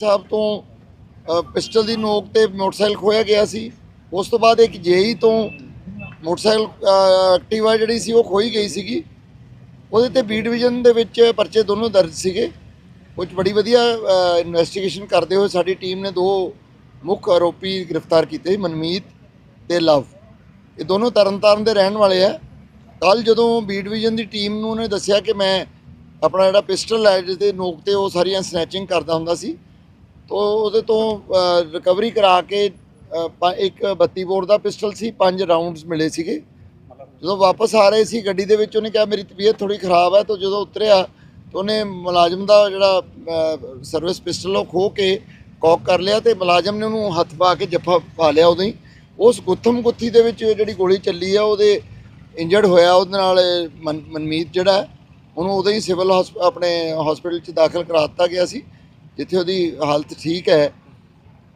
ਸਾਹਿਬ ਤੋਂ ਪਿਸਟਲ ਦੀ ਨੋਕ ਤੇ ਮੋਟਰਸਾਈਕਲ ਖੋਇਆ ਗਿਆ ਸੀ। ਉਸ ਤੋਂ ਬਾਅਦ ਇੱਕ ਜੇਈ ਤੋਂ ਮੋਟਰਸਾਈਕਲ ਅ, ਐਕਟਿਵਾ ਜਿਹੜੀ ਸੀ ਉਹ ਖੋਈ ਗਈ ਸੀਗੀ। ਉਹਦੇ ਤੇ ਬੀ ਡਿਵੀਜ਼ਨ ਦੇ ਵਿੱਚ ਪਰਚੇ ਦੋਨੋਂ ਦਰਜ ਸੀਗੇ। ਉਹ ਬੜੀ ਵਧੀਆ ਇਨਵੈਸਟੀਗੇਸ਼ਨ ਕਰਦੇ ਹੋਏ ਸਾਡੀ ਟੀਮ ਨੇ ਦੋ ਮੁੱਖ ਆਰੋਪੀ ਗ੍ਰਿਫਤਾਰ ਕੀਤੇ ਮਨਮੀਤ ਤੇ ਲਵ। ਇਹ ਦੋਨੋਂ ਤਰਨਤਾਰਨ ਦੇ ਰਹਿਣ ਵਾਲੇ ਆ। ਕੱਲ ਜਦੋਂ ਬੀ ਡਿਵੀਜ਼ਨ ਦੀ ਟੀਮ ਨੂੰ ਉਹਨੇ ਦੱਸਿਆ ਕਿ ਮੈਂ ਆਪਣਾ ਜਿਹੜਾ ਪਿਸਟਲ ਹੈ ਜਿਹਦੇ ਨੋਕ ਤੇ ਉਹ ਸਾਰੀਆਂ ਸਨੈਚਿੰਗ ਕਰਦਾ ਹੁੰਦਾ ਸੀ ਤੋ ਉਹਦੇ ਤੋਂ ਰਿਕਵਰੀ ਕਰਾ ਕੇ ਇੱਕ 32 ਬੋਰ ਦਾ ਪਿਸਟਲ ਸੀ, ਪੰਜ ਰਾਉਂਡਸ ਮਿਲੇ ਸੀਗੇ। ਜਦੋਂ ਵਾਪਸ ਆ ਰਹੇ ਸੀ, ਗੱਡੀ ਦੇ ਵਿੱਚ ਉਹਨੇ ਕਿਹਾ, ਮੇਰੀ ਤਬੀਅਤ ਥੋੜੀ ਖਰਾਬ ਹੈ। ਤਾਂ ਜਦੋਂ ਉਤਰਿਆ, ਤਾਂ ਉਹਨੇ ਮੁਲਾਜ਼ਮ ਦਾ ਜਿਹੜਾ ਸਰਵਿਸ ਪਿਸਟਲ ਉਹ ਖੋ ਕੇ ਕੌਕ ਕਰ ਲਿਆ ਤੇ ਮੁਲਾਜ਼ਮ ਨੇ ਉਹਨੂੰ ਹੱਥ ਪਾ ਕੇ ਜੱਫਾ ਪਾ ਲਿਆ ਉਦੋਂ ਹੀ। ਉਸ ਗੁੱਥਮ ਗੁੱਥੀ ਦੇ ਵਿੱਚ ਜਿਹੜੀ ਗੋਲੀ ਚੱਲੀ ਆ, ਉਹਦੇ ਇੰਜਰਡ ਹੋਇਆ, ਉਹਦੇ ਨਾਲ ਮਨ- ਮਨਮੀਤ ਜਿਹੜਾ, ਉਹਨੂੰ ਉਦੋਂ ਹੀ ਸਿਵਲ ਆਪਣੇ ਹਸਪੀਟਲ 'ਚ ਦਾਖਲ ਕਰਾ ਦਿੱਤਾ ਗਿਆ ਸੀ। ਜਿੱਥੇ ਉਹਦੀ ਹਾਲਤ ਠੀਕ ਹੈ।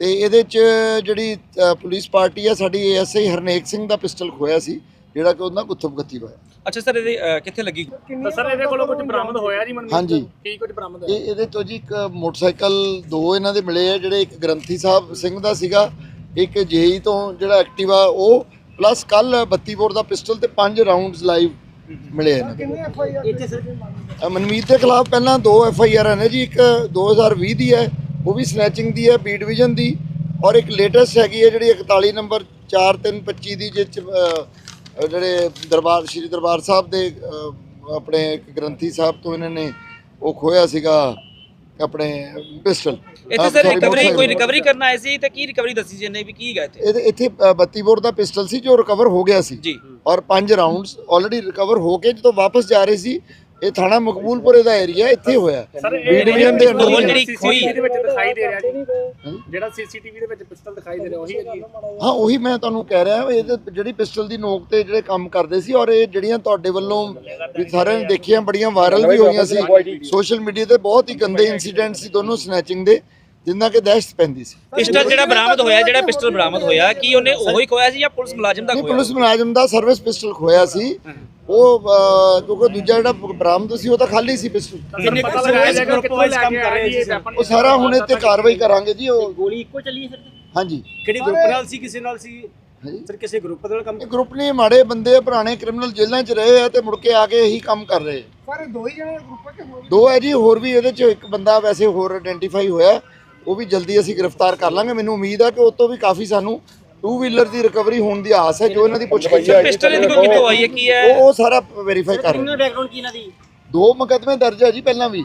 ਤੇ ਇਹਦੇ 'ਚ ਜਿਹੜੀ ਪੁਲਿਸ ਪਾਰਟੀ ਹੈ ਸਾਡੀ ਐਸਆਈ ਹਰਨੇਕ ਸਿੰਘ ਦਾ ਪਿਸਟਲ ਖੋਇਆ ਸੀ ਜਿਹੜਾ ਕਿ ਉਹਦਾ ਗੁੱਥਮ ਗੁੱਥੀ ਹੋਇਆ। ਅੱਛਾ ਸਰ ਇਹਦੇ ਕਿੱਥੇ ਲੱਗੀ? ਤਾਂ ਸਰ ਇਹਦੇ ਕੋਲੋਂ ਕੁਝ ਬਰਾਮਦ ਹੋਇਆ ਜੀ ਮਨਮੀਤ ਹਾਂਜੀ। ਕੀ ਕੁਝ ਬਰਾਮਦ ਇਹ ਹੋਇਆ ਇਹਦੇ ਤੋਂ ਜੀ ਇੱਕ ਮੋਟਰਸਾਈਕਲ ਦੋ ਇਹਨਾਂ ਦੇ ਮਿਲੇ ਆ ਜਿਹੜੇ ਇੱਕ ਗ੍ਰੰਥੀ ਸਾਹਿਬ ਸਿੰਘ ਦਾ ਸੀਗਾ ਇੱਕ ਜੇਈ ਤੋਂ ਜਿਹੜਾ ਐਕਟਿਵਾ ਉਹ ਪਲੱਸ ਕੱਲ 32 ਬੋਰ ਦਾ ਪਿਸਟਲ ਤੇ ਪੰਜ ਰਾਉਂਡਸ ਲਾਈਵ ਮਿਲੇ ਸਰ। ਅ, ਮਨਮੀਤ ਦੇ ਖਿਲਾਫ ਪਹਿਲਾਂ ਦੋ ਐਫ ਆਈ ਆਰ ਨੇ ਜੀ ਇੱਕ 2020 ਦੀ ਹੈ ਉਹ ਵੀ ਸਨੈਚਿੰਗ ਦੀ ਹੈ ਬੀ ਡਿਵੀਜ਼ਨ ਦੀ ਔਰ ਇੱਕ ਲੇਟੈਸਟ ਹੈਗੀ ਹੈ ਜਿਹੜੀ 41 ਨੰਬਰ 4325 ਦੀ ਜਿਸ 'ਚ, ਅ, ਅ, ਜਿਹੜੇ ਦਰਬਾਰ ਸ਼੍ਰੀ ਦਰਬਾਰ ਸਾਹਿਬ ਦੇ ਅ, ਆਪਣੇ ਇੱਕ ਗ੍ਰੰਥੀ ਸਾਹਿਬ ਤੋਂ ਇਹਨਾਂ ਨੇ ਉਹ ਖੋਇਆ ਸੀਗਾ ਆਪਣੇ ਪਿਸਟਲ। ਇੱਥੇ ਸਰ ਰਿਕਵਰੀ ਕੋਈ ਰਿਕਵਰੀ ਕਰਨ ਆਏ ਸੀ? ਤੇ ਕੀ ਰਿਕਵਰੀ ਦੱਸੀ ਜੀ ਵੀ? ਕੀ ਹੈਗਾ ਇੱਥੇ? ਇਹਦੇ ਇੱਥੇ ਅ, 32 ਬੋਰ ਦਾ ਪਿਸਟਲ ਸੀ ਜੋ ਰਿਕਵਰ ਹੋ ਗਿਆ ਸੀ। ਜੀ। ਔਰ ਪੰਜ ਰਾਉਂਡਸ ਆਲਰੇਡੀ ਰਿਕਵਰ ਹੋ ਕੇ ਜਦੋਂ ਵਾਪਸ ਜਾ ਰਹੇ ਸੀ ਇਹ ਥਾਣਾ ਮਕਬੂਲਪੁਰੇ ਦਾ ਏਰੀਆ ਇੱਥੇ ਹੋਇਆ। ਬੀ ਡਿਵੀਜ਼ਨ ਦੇ ਹੈ। ਜਿਹੜੀ ਖੋਈ CCTV ਦੇ ਵਿੱਚ ਦਿਖਾਈ ਦੇ ਰਿਹਾ ਜੀ। ਜਿਹੜਾ ਸੀਸੀਟੀਵੀ ਦੇ ਵਿੱਚ ਪਿਸਤਲ ਦਿਖਾਈ ਦੇ ਰਿਹਾ ਉਹੀ ਹੈ ਜੀ। ਹਾਂ ਉਹੀ ਮੈਂ ਤੁਹਾਨੂੰ ਕਹਿ ਰਿਹਾ ਇਹ ਜਿਹੜੀ ਪਿਸਟਲ ਦੀ ਨੋਕ ਤੇ ਜਿਹੜੇ ਕੰਮ ਕਰਦੇ ਸੀ ਔਰ ਇਹ ਜਿਹੜੀਆਂ ਤੁਹਾਡੇ ਵੱਲੋਂ ਵੀ ਸਾਰਿਆਂ ਨੇ ਦੇਖੀਆਂ ਬੜੀਆਂ ਵਾਇਰਲ ਵੀ ਹੋਈਆਂ ਸੀ। ਸੋਸ਼ਲ ਮੀਡੀਆ ਤੇ ਬਹੁਤ ਹੀ ਗੰਦੇ ਇਨਸੀਡੈਂਟ ਸੀ ਦੋਨੋਂ ਸਨੈਚਿੰਗ ਦੇ। ਜਿੰਨਾ ਕਿ ਦਹਿਸ਼ਤ ਪੈਂਦੀ ਸੀ। ਪਿਸਟਲ ਜਿਹੜਾ ਬਰਾਮਦ ਹੋਇਆ ਜਿਹੜਾ ਪਿਸਟਲ ਬਰਾਮਦ ਹੋਇਆ ਕੀ ਉਹਨੇ ਉਹੀ ਖੋਇਆ ਸੀ ਜਾਂ ਪੁਲਿਸ ਮੁਲਾਜ਼ਮ ਦਾ ਨਹੀਂ ਖੋਇਆ? ਪੁਲਿਸ ਮੁਲਾਜ਼ਮ ਦਾ ਸਰਵਿਸ ਪਿਸਟਲ ਖੋਇਆ ਸੀ। ਉਹ ਅਹ, ਕਿਉਂਕਿ ਦੂਜਾ ਜਿਹੜਾ ਬਰਾਮਦ ਸੀ ਉਹ ਤਾਂ ਖਾਲੀ ਸੀ ਪਿਸਟਲ। ਕਿੰਨੇ ਪਤਾ ਲਗਾਇਆ ਜਾਏਗਾ ਕਿੱਥੋਂ ਲੈ ਕੇ ਆ ਜੀ ਇਹ weapon? ਉਹ ਸਾਰਾ ਹੁਣ ਇੱਥੇ ਕਾਰਵਾਈ ਕਰਾਂਗੇ ਜੀ ਉਹ ਗੋਲੀ ਇੱਕੋ ਚੱਲੀ ਹੈ ਸਰ? ਹਾਂਜੀ। ਕਿਹੜੀ ਗਰੁੱਪ ਨਾਲ ਸੀ ਕਿਸੇ ਨਾਲ ਸੀ? ਹਾਂਜੀ। ਸਰ ਕਿਸੇ ਗਰੁੱਪ ਨਾਲ ਕੰਮ ਇਹ ਗਰੁੱਪ ਨੇ ਮਾੜੇ ਬੰਦੇ ਆ, ਪੁਰਾਣੇ ਕ੍ਰਿਮੀਨਲ ਜੇਲ੍ਹਾਂ 'ਚ ਰਹੇ ਆ ਤੇ ਮੁੜ ਕੇ ਆ ਕੇ ਇਹੀ ਕੰਮ ਕਰ ਰਹੇ ਆ। ਸਾਰੇ ਦੋ ਹੀ ਜਣੇ ਗਰੁੱਪ ਚ ਹੋਰ ਦੋ ਹੈ ਜੀ ਹੋਰ ਵੀ ਇਹਦੇ 'ਚ ਇੱਕ ਬੰਦਾ ਵੈਸੇ ਹੋਰ ਆਇਡੈਂਟੀਫਾਈ ਹੋਇਆ। ਉਹ ਵੀ ਜਲਦੀ ਅਸੀਂ ਗ੍ਰਿਫਤਾਰ ਕਰ ਲਾਂਗੇ। ਮੈਨੂੰ ਉਮੀਦ ਹੈ ਕਿ ਉਹ ਤੋਂ ਵੀ ਕਾਫੀ ਸਾਨੂੰ ਟੂ ਵੀਲਰ ਦੀ ਰਿਕਵਰੀ ਹੋਣ ਦੀ ਆਸ ਹੈ ਜੋ ਇਹਨਾਂ ਦੀ ਪੁੱਛਗਿੱਛ ਹੈ। ਪਿਸਟਲ ਇਹਦੀ ਕੋਈ ਕਿੱਥੋਂ ਆਈ ਹੈ ਕੀ ਹੈ? ਉਹ ਉਹ ਸਾਰਾ ਵੈਰੀਫਾਈ ਕਰ ਰਹੇ ਕ੍ਰਿਮੀਨਲ ਬੈਕਗ੍ਰਾਉਂਡ ਕੀ ਇਹਨਾਂ ਦੀ? ਦੋ ਮੁਕੱਦਮੇ ਦਰਜ ਹੈ ਜੀ ਪਹਿਲਾਂ ਵੀ।